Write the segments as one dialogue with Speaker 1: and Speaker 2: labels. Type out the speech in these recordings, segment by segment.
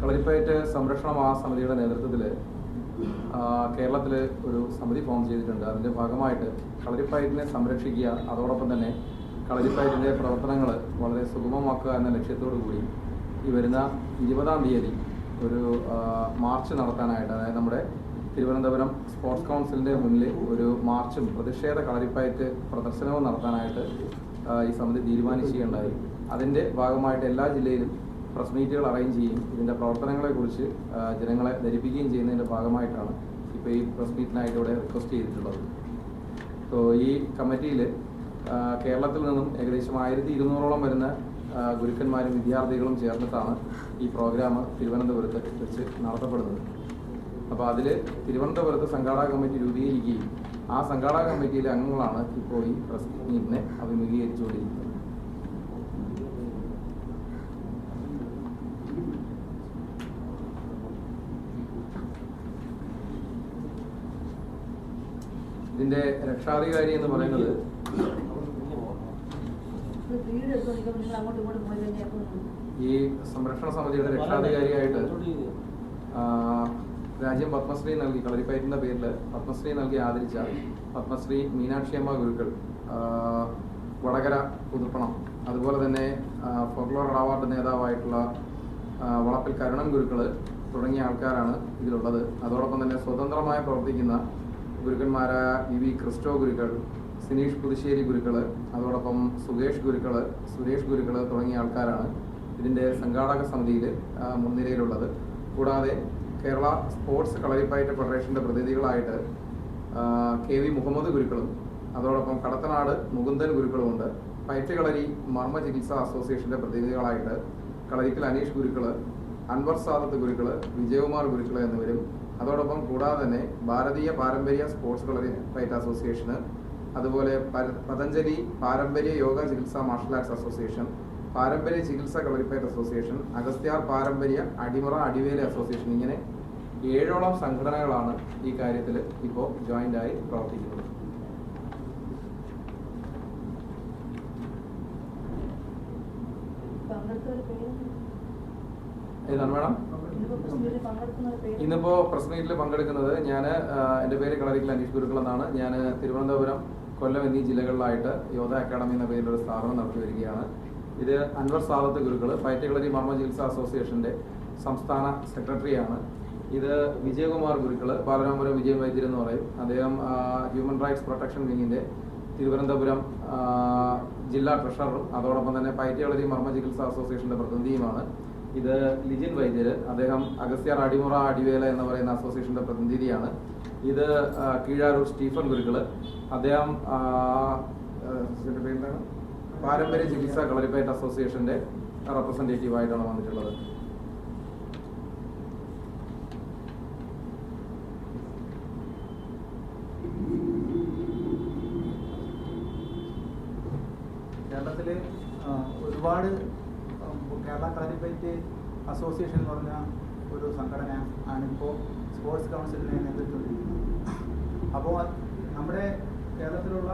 Speaker 1: കളരിപ്പയറ്റ് സംരക്ഷണ മഹാസമിതിയുടെ നേതൃത്വത്തിൽ കേരളത്തിൽ ഒരു സമിതി ഫോം ചെയ്തിട്ടുണ്ട്. അതിന്റെ ഭാഗമായിട്ട് കളരിപ്പയറ്റിനെ സംരക്ഷിക്കുക അതോടൊപ്പം തന്നെ കളരിപ്പയറ്റിന്റെ പ്രവർത്തനങ്ങൾ വളരെ സുഗമമാക്കുക എന്ന ലക്ഷ്യത്തോടു കൂടി ഈ വരുന്ന ഇരുപതാം തീയതി ഒരു മാർച്ച് നടത്താനായിട്ട് അതായത് നമ്മുടെ തിരുവനന്തപുരം സ്പോർട്സ് കൗൺസിലിന്റെ മുന്നിൽ ഒരു മാർച്ചും പ്രതിഷേധ കളരിപ്പയറ്റ് പ്രദർശനവും നടത്താനായിട്ട് ഈ സമിതി തീരുമാനിക്കുകയുണ്ടായി അതിന്റെ ഭാഗമായിട്ട് എല്ലാ ജില്ലയിലും പ്രസ് മീറ്റുകൾ അറേഞ്ച് ചെയ്യും. ഇതിന്റെ പ്രവർത്തനങ്ങളെക്കുറിച്ച് ജനങ്ങളെ ധരിപ്പിക്കുകയും ചെയ്യുന്നതിന്റെ ഭാഗമായിട്ടാണ് ഇപ്പോൾ ഈ പ്രസ് മീറ്റിനായിട്ട് ഇവിടെ റിക്വസ്റ്റ് ചെയ്തിട്ടുള്ളത്. സോ ഈ കമ്മിറ്റിയിൽ കേരളത്തിൽ നിന്നും ഏകദേശം ആയിരത്തി ഇരുന്നൂറോളം വരുന്ന ഗുരുക്കന്മാരും വിദ്യാർത്ഥികളും ചേർന്നിട്ടാണ് ഈ പ്രോഗ്രാം തിരുവനന്തപുരത്ത് വെച്ച് നടത്തപ്പെടുന്നത്. അപ്പോൾ അതിൽ തിരുവനന്തപുരത്ത് സംഘാടക കമ്മിറ്റി രൂപീകരിക്കുകയും ആ സംഘാടക കമ്മിറ്റിയിലെ അംഗങ്ങളാണ് ഇപ്പോൾ ഈ പ്രസ് മീറ്റിനെ അഭിമുഖീകരിച്ചുകൊണ്ടിരിക്കുന്നത്. ഇതിന്റെ രക്ഷാധികാരി എന്ന് പറയുന്നത് ഈ സംരക്ഷണ സമിതിയുടെ രക്ഷാധികാരിയായിട്ട് രാജ്യം പത്മശ്രീ നൽകി കളരിപ്പയറ്റിന്റെ പേരിൽ പത്മശ്രീ നൽകി ആദരിച്ച പത്മശ്രീ മീനാക്ഷിയമ്മ ഗുരുക്കൾ വടകര പുതുപ്പണം അതുപോലെ തന്നെ ഫോക്ലോർ അവാർഡ് നേതാവായിട്ടുള്ള വളപ്പിൽ കരുണൻ ഗുരുക്കൾ തുടങ്ങിയ ആൾക്കാരാണ് ഇതിലുള്ളത്. അതോടൊപ്പം തന്നെ സ്വതന്ത്രമായി പ്രവർത്തിക്കുന്ന ഗുരുക്കന്മാരായ വി വി ക്രിസ്റ്റോ ഗുരുക്കൾ സിനീഷ് പുതുശ്ശേരി ഗുരുക്കൾ അതോടൊപ്പം സുകേഷ് ഗുരുക്കൾ സുരേഷ് ഗുരുക്കൾ തുടങ്ങിയ ആൾക്കാരാണ് ഇതിന്റെ സംഘാടക സമിതിയിൽ മുൻനിരയിലുള്ളത്. കൂടാതെ കേരള സ്പോർട്സ് കളരിപ്പയറ്റ് ഫെഡറേഷന്റെ പ്രതിനിധികളായിട്ട് കെ വി മുഹമ്മദ് ഗുരുക്കളും അതോടൊപ്പം കടത്തനാട് മുകുന്ദൻ ഗുരുക്കളുമുണ്ട്. പയറ്റ് കളരി മർമ്മ ചികിത്സാ അസോസിയേഷന്റെ പ്രതിനിധികളായിട്ട് കളരിക്കൽ അനീഷ് ഗുരുക്കൾ അൻവർ സാദത്ത് ഗുരുക്കൾ വിജയകുമാർ ഗുരുക്കൾ എന്നിവരും അതോടൊപ്പം കൂടാതെ തന്നെ ഭാരതീയ പാരമ്പര്യ സ്പോർട്സ് കളറി ഫൈറ്റ് അസോസിയേഷന് അതുപോലെ പതഞ്ജലി പാരമ്പര്യ യോഗ ചികിത്സാ മാർഷൽ ആർട്സ് അസോസിയേഷൻ പാരമ്പര്യ ചികിത്സ കളരിപ്പയറ്റ് അസോസിയേഷൻ അഗസ്ത്യാർ പാരമ്പര്യ അടിമറ അടിവേല അസോസിയേഷൻ ഇങ്ങനെ ഏഴോളം സംഘടനകളാണ് ഈ കാര്യത്തിൽ ഇപ്പോൾ ജോയിന്റ് ആയി പ്രവർത്തിക്കുന്നത്. ഏതാണ് മേഡം?
Speaker 2: ഇന്നിപ്പോ
Speaker 1: പ്രസ് മീറ്റിൽ പങ്കെടുക്കുന്നത് ഞാൻ എന്റെ പേര് കളരിക്കൽ അനീഷ് ഗുരുക്കൾ എന്നാണ്. ഞാൻ തിരുവനന്തപുരം കൊല്ലം എന്നീ ജില്ലകളിലായിട്ട് യോധ അക്കാദമി എന്ന പേരിൽ ഒരു സ്ഥാപനം നടത്തി വരികയാണ്. ഇത് അൻവർ സാദത്ത് ഗുരുക്കൾ ഫൈറ്റ് കളരി മർമ്മ ചികിത്സാ അസോസിയേഷന്റെ സംസ്ഥാന സെക്രട്ടറിയാണ്. ഇത് വിജയകുമാർ ഗുരുക്കൾ ബാലരാമപുരം വിജയ വൈദ്യർ എന്ന് പറയും. അദ്ദേഹം ഹ്യൂമൻ റൈറ്റ്സ് പ്രൊട്ടക്ഷൻ വിങ്ങിന്റെ തിരുവനന്തപുരം ജില്ലാ ട്രഷററും അതോടൊപ്പം തന്നെ പൈറ്റ് കളരി മർമ്മ ചികിത്സാ അസോസിയേഷന്റെ പ്രതിനിധിയുമാണ്. ഇത് ലിജിൻ വൈദ്യര്. അദ്ദേഹം അഗസ്ത്യാർ അടിമുറ അടിവേല എന്ന് പറയുന്ന അസോസിയേഷന്റെ പ്രതിനിധിയാണ്. ഇത് കീഴാരൂർ സ്റ്റീഫൻ ഗുരുക്കൾ. അദ്ദേഹം? പാരമ്പര്യ ചികിത്സാ കളരിപ്പയറ്റ് അസോസിയേഷന്റെ റെപ്രസെന്റേറ്റീവ് ആയിട്ടാണ് വന്നിട്ടുള്ളത്.
Speaker 3: കേരളത്തിൽ ഒരുപാട് കളരിപ്പയറ്റ് അസോസിയേഷൻ എന്ന് പറഞ്ഞ ഒരു സംഘടന ആണിപ്പോൾ സ്പോർട്സ് കൗൺസിലിനെ നേതൃത്വത്തിരിക്കുന്നത്. അപ്പോൾ നമ്മുടെ കേരളത്തിലുള്ള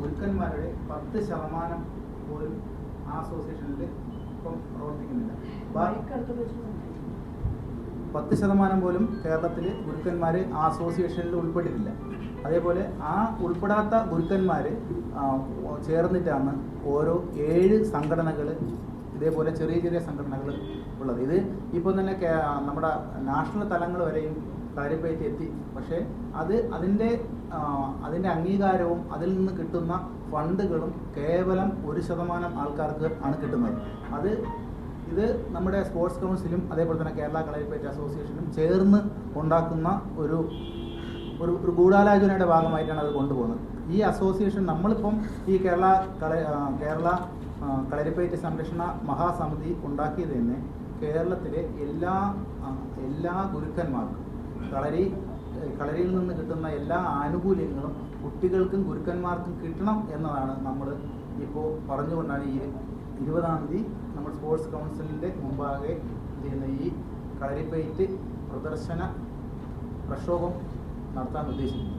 Speaker 3: ഗുരുക്കന്മാരുടെ പത്ത് ശതമാനം പോലും ആ അസോസിയേഷനിൽ ഇപ്പം പ്രവർത്തിക്കുന്നില്ല. പത്ത് ശതമാനം പോലും കേരളത്തിൽ ഗുരുക്കന്മാർ ആ അസോസിയേഷനിൽ ഉൾപ്പെട്ടിട്ടില്ല. അതേപോലെ ആ ഉൾപ്പെടാത്ത ഗുരുക്കന്മാർ ചേർന്നിട്ടാണ് ഓരോ ഏഴ് സംഘടനകൾ ഇതേപോലെ ചെറിയ ചെറിയ സംഘടനകൾ ഉള്ളത്. ഇത് ഇപ്പോൾ തന്നെ നമ്മുടെ നാഷണൽ തലങ്ങൾ വരെയും കാര്യപ്പെടുത്തി എത്തി. പക്ഷേ അത് അതിന്റെ അതിന്റെ അംഗീകാരവും അതിൽ നിന്ന് കിട്ടുന്ന ഫണ്ടുകളും കേവലം ഒരു ശതമാനം ആൾക്കാർക്ക് ആണ് കിട്ടുന്നത്. അത് ഇത് നമ്മുടെ സ്പോർട്സ് കൗൺസിലും അതേപോലെ തന്നെ കേരള കളരിപ്പയറ്റ് അസോസിയേഷനും ചേർന്ന് ഉണ്ടാക്കുന്ന ഒരു ഒരു ഗൂഢാലോചനയുടെ ഭാഗമായിട്ടാണ് അത് കൊണ്ടുപോകുന്നത്. ഈ അസോസിയേഷൻ നമ്മളിപ്പം ഈ കേരള കേരള കളരിപ്പയറ്റ് സംരക്ഷണ മഹാസമിതി ഉണ്ടാക്കിയത് തന്നെ കേരളത്തിലെ എല്ലാ എല്ലാ ഗുരുക്കന്മാർക്കും. കളരി കളരിയിൽ നിന്ന് കിട്ടുന്ന എല്ലാ ആനുകൂല്യങ്ങളും കുട്ടികൾക്കും ഗുരുക്കന്മാർക്കും കിട്ടണം എന്നതാണ് നമ്മൾ ഇപ്പോൾ പറഞ്ഞുകൊണ്ടാണ് ഈ ഇരുപതാം തീയതി നമ്മൾ സ്പോർട്സ് കൗൺസിലിന്റെ മുമ്പാകെ ചെയ്യുന്ന ഈ കളരിപ്പയറ്റ് പ്രദർശന പ്രക്ഷോഭം നടത്താൻ ഉദ്ദേശിക്കുന്നത്.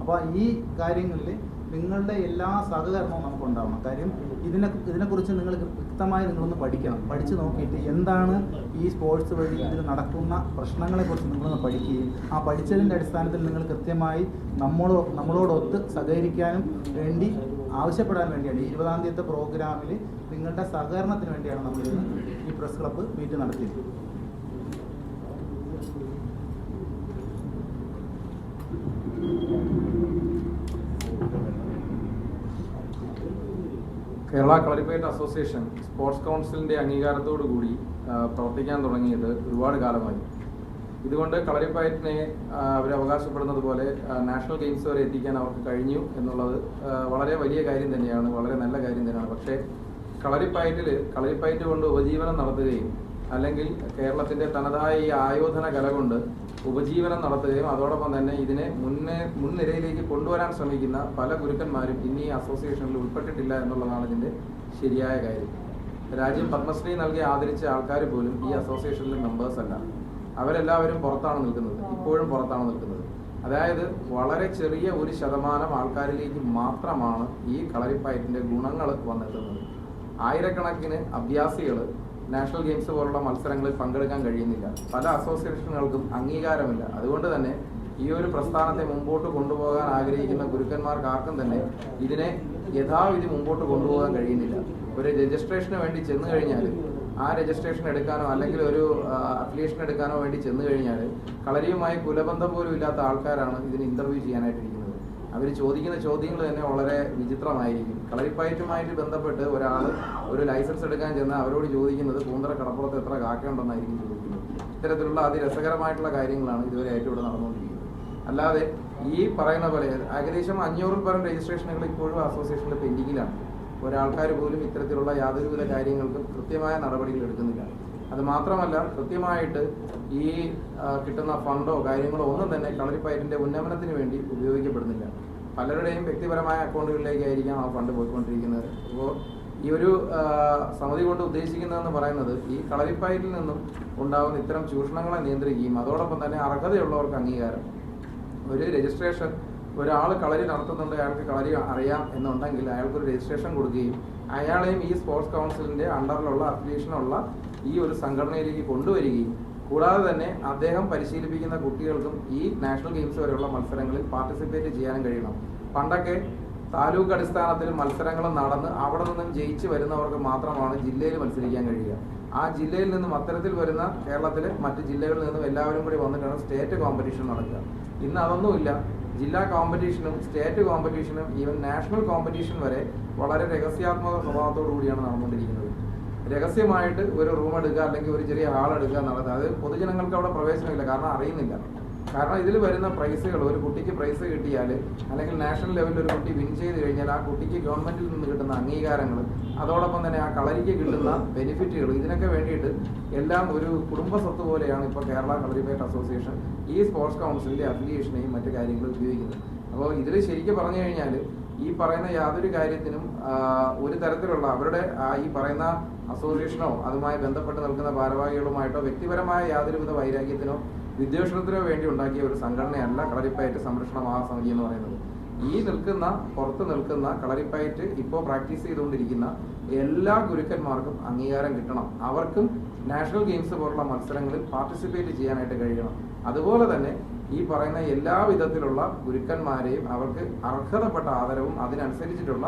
Speaker 3: അപ്പോൾ ഈ കാര്യങ്ങളിൽ നിങ്ങളുടെ എല്ലാ സഹകരണവും നമുക്ക് ഉണ്ടാവണം കാര്യം ഇതിനെ ഇതിനെക്കുറിച്ച് നിങ്ങൾ വ്യക്തമായി നിങ്ങളൊന്ന് പഠിക്കണം. പഠിച്ചു നോക്കിയിട്ട് എന്താണ് ഈ സ്പോർട്സ് വഴി ഇതിൽ നടക്കുന്ന പ്രശ്നങ്ങളെക്കുറിച്ച് നിങ്ങളൊന്ന് പഠിക്കുകയും ആ പഠിച്ചതിന്റെ അടിസ്ഥാനത്തിൽ നിങ്ങൾ കൃത്യമായി നമ്മളോ നമ്മളോടൊത്ത് സഹകരിക്കാനും വേണ്ടി ആവശ്യപ്പെടാൻ വേണ്ടിയാണ്. ഇരുപതാം തീയതി പ്രോഗ്രാമിൽ നിങ്ങളുടെ സഹകരണത്തിന് വേണ്ടിയാണ് നമ്മൾ ഈ പ്രസ് ക്ലബ്ബ് മീറ്റ് നടത്തിയത്.
Speaker 1: കേരള കളരിപ്പയറ്റ് അസോസിയേഷൻ സ്പോർട്സ് അംഗീകാരത്തോടു കൂടി പ്രവർത്തിക്കാൻ തുടങ്ങിയത് ഒരുപാട് കാലമായി. ഇതുകൊണ്ട് കളരിപ്പയറ്റിനെ അവർ അവകാശപ്പെടുന്നത് പോലെ നാഷണൽ ഗെയിംസ് വരെ എത്തിക്കാൻ അവർക്ക് കഴിഞ്ഞു എന്നുള്ളത് വളരെ വലിയ കാര്യം തന്നെയാണ് വളരെ നല്ല കാര്യം തന്നെയാണ്. പക്ഷേ കളരിപ്പയറ്റിൽ കളരിപ്പയറ്റ് കൊണ്ട് ഉപജീവനം നടത്തുകയും അല്ലെങ്കിൽ കേരളത്തിന്റെ തനതായ ഈ ആയോധന കല കൊണ്ട് ഉപജീവനം നടത്തുകയും അതോടൊപ്പം തന്നെ ഇതിനെ മുന്നേ മുൻനിരയിലേക്ക് കൊണ്ടുവരാൻ ശ്രമിക്കുന്ന പല ഗുരുക്കന്മാരും ഇന്ന് ഈ അസോസിയേഷനിൽ ഉൾപ്പെട്ടിട്ടില്ല എന്നുള്ളതാണ് ഇതിന്റെ ശരിയായ കാര്യം. രാജ്യം പത്മശ്രീ നൽകി ആദരിച്ച ആൾക്കാർ പോലും ഈ അസോസിയേഷനിലെ മെമ്പേഴ്സ് അല്ല. അവരെല്ലാവരും പുറത്താണ് നിൽക്കുന്നത്. ഇപ്പോഴും പുറത്താണ് നിൽക്കുന്നത്. അതായത് വളരെ ചെറിയ ഒരു ശതമാനം ആൾക്കാരിലേക്ക് മാത്രമാണ് ഈ കളരിപ്പയറ്റിന്റെ ഗുണങ്ങൾ വന്നെത്തുന്നത്. ആയിരക്കണക്കിന് അഭ്യാസികൾ നാഷണൽ ഗെയിംസ് പോലുള്ള മത്സരങ്ങളിൽ പങ്കെടുക്കാൻ കഴിയുന്നില്ല. പല അസോസിയേഷനുകൾക്കും അംഗീകാരമില്ല. അതുകൊണ്ട് തന്നെ ഈ ഒരു പ്രസ്ഥാനത്തെ മുമ്പോട്ട് കൊണ്ടുപോകാൻ ആഗ്രഹിക്കുന്ന ഗുരുക്കന്മാർക്ക് ആർക്കും തന്നെ ഇതിനെ യഥാവിധി മുമ്പോട്ട് കൊണ്ടുപോകാൻ കഴിയുന്നില്ല. ഒരു രജിസ്ട്രേഷന് വേണ്ടി ചെന്ന് കഴിഞ്ഞാൽ ആ രജിസ്ട്രേഷൻ എടുക്കാനോ അല്ലെങ്കിൽ ഒരു അപ്ലിക്കേഷൻ എടുക്കാനോ വേണ്ടി ചെന്ന് കഴിഞ്ഞാൽ കളരിയുമായി കുലബന്ധം പോലും ഇല്ലാത്ത ആൾക്കാരാണ് ഇതിന് ഇന്റർവ്യൂ ചെയ്യാനായിട്ടിരിക്കുന്നത് അവർ ചോദിക്കുന്ന ചോദ്യങ്ങൾ തന്നെ വളരെ വിചിത്രമായിരിക്കും. കളരിപ്പയറ്റുമായിട്ട് ബന്ധപ്പെട്ട് ഒരാൾ ഒരു ലൈസൻസ് എടുക്കാൻ ചെന്ന് അവരോട് ചോദിക്കുന്നത് പൂന്തറ കടപ്പുറത്ത് എത്ര കാക്കയുണ്ടെന്നായിരിക്കും ചോദിക്കുന്നത്. ഇത്തരത്തിലുള്ള അതിരസകരമായിട്ടുള്ള കാര്യങ്ങളാണ് ഇതുവരെ ആയിട്ട് ഇവിടെ നടന്നുകൊണ്ടിരിക്കുന്നത്. അല്ലാതെ ഈ പറയുന്ന പോലെ ഏകദേശം അഞ്ഞൂറിൽ പരം രജിസ്ട്രേഷനുകൾ ഇപ്പോഴും അസോസിയേഷനിൽ പെൻഡിങ്ങിലാണ്. ഒരാൾക്കാർ പോലും ഇത്തരത്തിലുള്ള യാതൊരുവിധ കാര്യങ്ങൾക്കും കൃത്യമായ നടപടികൾ എടുക്കുന്നില്ല. അത് മാത്രമല്ല കൃത്യമായിട്ട് ഈ കിട്ടുന്ന ഫണ്ടോ കാര്യങ്ങളോ ഒന്നും തന്നെ കളരിപ്പയറ്റിന്റെ ഉന്നമനത്തിന് വേണ്ടി ഉപയോഗിക്കപ്പെടുന്നില്ല. പലരുടെയും വ്യക്തിപരമായ അക്കൗണ്ടുകളിലേക്കായിരിക്കാം ആ ഫണ്ട് പോയിക്കൊണ്ടിരിക്കുന്നത്. അപ്പോൾ ഈ ഒരു സമിതി കൊണ്ട് ഉദ്ദേശിക്കുന്നതെന്ന് പറയുന്നത് ഈ കളരിപ്പയറ്റിൽ നിന്നും ഉണ്ടാകുന്ന ഇത്തരം ചൂഷണങ്ങളെ നിയന്ത്രിക്കുകയും അതോടൊപ്പം തന്നെ അർഹതയുള്ളവർക്ക് അംഗീകാരം. ഒരു രജിസ്ട്രേഷൻ ഒരാൾ കളരി നടത്തുന്നുണ്ട് അയാൾക്ക് കളരി അറിയാം എന്നുണ്ടെങ്കിൽ അയാൾക്കൊരു രജിസ്ട്രേഷൻ കൊടുക്കുകയും അയാളെയും ഈ സ്പോർട്സ് കൗൺസിലിന്റെ അണ്ടറിലുള്ള അഫിലിയേഷനുള്ള ഈ ഒരു സംഘടനയിലേക്ക് കൊണ്ടുവരികയും കൂടാതെ തന്നെ അദ്ദേഹം പരിശീലിപ്പിക്കുന്ന കുട്ടികൾക്കും ഈ നാഷണൽ ഗെയിംസ് വരെയുള്ള മത്സരങ്ങളിൽ പാർട്ടിസിപ്പേറ്റ് ചെയ്യാനും കഴിയണം. പണ്ടൊക്കെ താലൂക്ക് അടിസ്ഥാനത്തിൽ മത്സരങ്ങൾ നടന്ന് അവിടെ നിന്നും ജയിച്ച് വരുന്നവർക്ക് മാത്രമാണ് ജില്ലയിൽ മത്സരിക്കാൻ കഴിയുക. ആ ജില്ലയിൽ നിന്നും അത്തരത്തിൽ വരുന്ന കേരളത്തിലെ മറ്റ് ജില്ലകളിൽ നിന്നും എല്ലാവരും കൂടി വന്നിട്ടാണ് സ്റ്റേറ്റ് കോമ്പറ്റീഷൻ നടക്കുക. ഇന്ന് അതൊന്നുമില്ല. ജില്ലാ കോമ്പറ്റീഷനും സ്റ്റേറ്റ് കോമ്പറ്റീഷനും ഈവൻ നാഷണൽ കോമ്പറ്റീഷൻ വരെ വളരെ രഹസ്യാത്മക സ്വഭാവത്തോടു കൂടിയാണ് നടന്നുകൊണ്ടിരിക്കുന്നത്. രഹസ്യമായിട്ട് ഒരു റൂം എടുക്കുക അല്ലെങ്കിൽ ഒരു ചെറിയ ഹാൾ എടുക്കുക എന്നുള്ളത് അത് പൊതുജനങ്ങൾക്ക് അവിടെ പ്രവേശനമില്ല. കാരണം അറിയുന്നില്ല. കാരണം ഇതിൽ വരുന്ന പ്രൈസുകൾ ഒരു കുട്ടിക്ക് പ്രൈസ് കിട്ടിയാൽ അല്ലെങ്കിൽ നാഷണൽ ലെവലിൽ ഒരു കുട്ടി വിൻ ചെയ്ത് കഴിഞ്ഞാൽ ആ കുട്ടിക്ക് ഗവൺമെന്റിൽ നിന്ന് കിട്ടുന്ന അംഗീകാരങ്ങൾ അതോടൊപ്പം തന്നെ ആ കളരിക്ക് കിട്ടുന്ന ബെനിഫിറ്റുകൾ ഇതിനൊക്കെ വേണ്ടിയിട്ട് എല്ലാം ഒരു കുടുംബ സ്വത്ത് പോലെയാണ് ഇപ്പോൾ കേരള കളരിപ്പേറ്റ് അസോസിയേഷൻ ഈ സ്പോർട്സ് കൗൺസിലിന്റെ അഫിലിയേഷനെയും മറ്റു കാര്യങ്ങളും ഉപയോഗിക്കുന്നത്. അപ്പോൾ ഇതിൽ ശരിക്കും പറഞ്ഞു കഴിഞ്ഞാൽ ഈ പറയുന്ന യാതൊരു കാര്യത്തിനും ഒരു തരത്തിലുള്ള അവരുടെ ഈ പറയുന്ന അസോസിയേഷനോ അതുമായി ബന്ധപ്പെട്ട് നിൽക്കുന്ന ഭാരവാഹികളുമായിട്ടോ വ്യക്തിപരമായ യാതൊരുവിധ വൈരാഗ്യത്തിനോ വിദ്വേഷണത്തിനോ വേണ്ടി ഉണ്ടാക്കിയ ഒരു സംഘടനയല്ല കളരിപ്പയറ്റ് സംരക്ഷണ മഹാസമിതി എന്ന് പറയുന്നത്. ഈ നിൽക്കുന്ന പുറത്ത് നിൽക്കുന്ന കളരിപ്പയറ്റ് ഇപ്പോൾ പ്രാക്ടീസ് ചെയ്തുകൊണ്ടിരിക്കുന്ന എല്ലാ ഗുരുക്കന്മാർക്കും അംഗീകാരം കിട്ടണം. അവർക്കും നാഷണൽ ഗെയിംസ് പോലുള്ള മത്സരങ്ങളിൽ പാർട്ടിസിപ്പേറ്റ് ചെയ്യാനായിട്ട് കഴിയണം. അതുപോലെ തന്നെ ഈ പറയുന്ന എല്ലാ വിധത്തിലുള്ള ഗുരുക്കന്മാരെയും അവർക്ക് അർഹതപ്പെട്ട ആദരവും അതിനനുസരിച്ചിട്ടുള്ള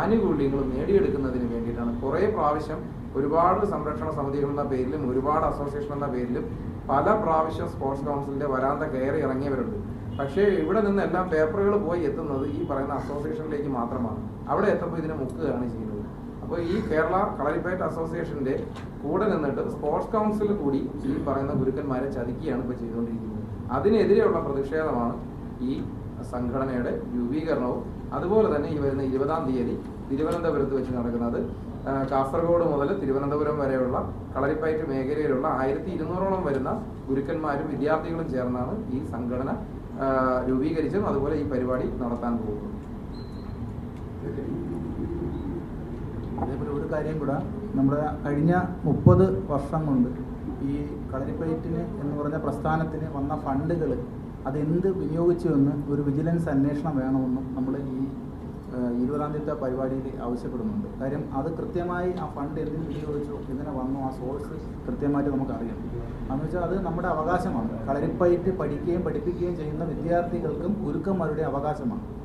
Speaker 1: ആനുകൂല്യങ്ങളും നേടിയെടുക്കുന്നതിന് വേണ്ടിയിട്ടാണ്. കുറേ പ്രാവശ്യം ഒരുപാട് സംരക്ഷണ സമിതികൾ എന്ന പേരിലും ഒരുപാട് അസോസിയേഷൻ എന്ന പേരിലും പല പ്രാവശ്യം സ്പോർട്സ് കൗൺസിലിന്റെ വരാന്ത കയറി ഇറങ്ങിയവരുണ്ട്. പക്ഷേ ഇവിടെ നിന്ന് എല്ലാം പേപ്പറുകൾ പോയി എത്തുന്നത് ഈ പറയുന്ന അസോസിയേഷനിലേക്ക് മാത്രമാണ്. അവിടെ എത്തുമ്പോൾ ഇതിനെ മുക്കുകയാണ് ചെയ്യുന്നത്. അപ്പോൾ ഈ കേരള കളരിപ്പയറ്റ് അസോസിയേഷന്റെ കൂടെ നിന്നിട്ട് സ്പോർട്സ് കൗൺസിൽ കൂടി ഈ പറയുന്ന ഗുരുക്കന്മാരെ ചതിക്കുകയാണ് ഇപ്പോൾ ചെയ്തുകൊണ്ടിരിക്കുന്നത്. അതിനെതിരെയുള്ള പ്രതിഷേധമാണ് ഈ സംഘടനയുടെ രൂപീകരണവും. അതുപോലെ തന്നെ ഈ വരുന്ന ഇരുപതാം തീയതി തിരുവനന്തപുരത്ത് വെച്ച് നടക്കുന്നത് കാസർഗോഡ് മുതൽ തിരുവനന്തപുരം വരെയുള്ള കളരിപ്പയറ്റ് മേഖലയിലുള്ള ആയിരത്തി ഇരുന്നൂറോളം വരുന്ന ഗുരുക്കന്മാരും വിദ്യാർത്ഥികളും ചേർന്നാണ് ഈ സംഘടന രൂപീകരിച്ചും അതുപോലെ ഈ പരിപാടി നടത്താൻ പോകുന്നത്.
Speaker 3: അതേപോലെ ഒരു കാര്യം കൂടെ. നമ്മുടെ കഴിഞ്ഞ മുപ്പത് വർഷം കൊണ്ട് ഈ കളരിപ്പയറ്റിന് എന്ന് പറഞ്ഞ പ്രസ്ഥാനത്തിന് വന്ന ഫണ്ടുകൾ അതെന്ത് വിനിയോഗിച്ചു എന്ന് ഒരു വിജിലൻസ് അന്വേഷണം വേണമെന്നും നമ്മൾ ഈ ഇരുപതാം തീയതി പരിപാടിയിൽ ആവശ്യപ്പെടുന്നുണ്ട്. കാര്യം അത് കൃത്യമായി ആ ഫണ്ട് എന്തിന് വിനിയോഗിച്ചു എങ്ങനെ വന്നു ആ സോഴ്സ് കൃത്യമായിട്ട് നമുക്കറിയാം. എന്ന് വെച്ചാൽ അത് നമ്മുടെ അവകാശമാണ്. കളരിപ്പയറ്റ് പഠിക്കുകയും പഠിപ്പിക്കുകയും ചെയ്യുന്ന വിദ്യാർത്ഥികൾക്കും ഗുരുക്കന്മാരുടെ അവകാശമാണ്.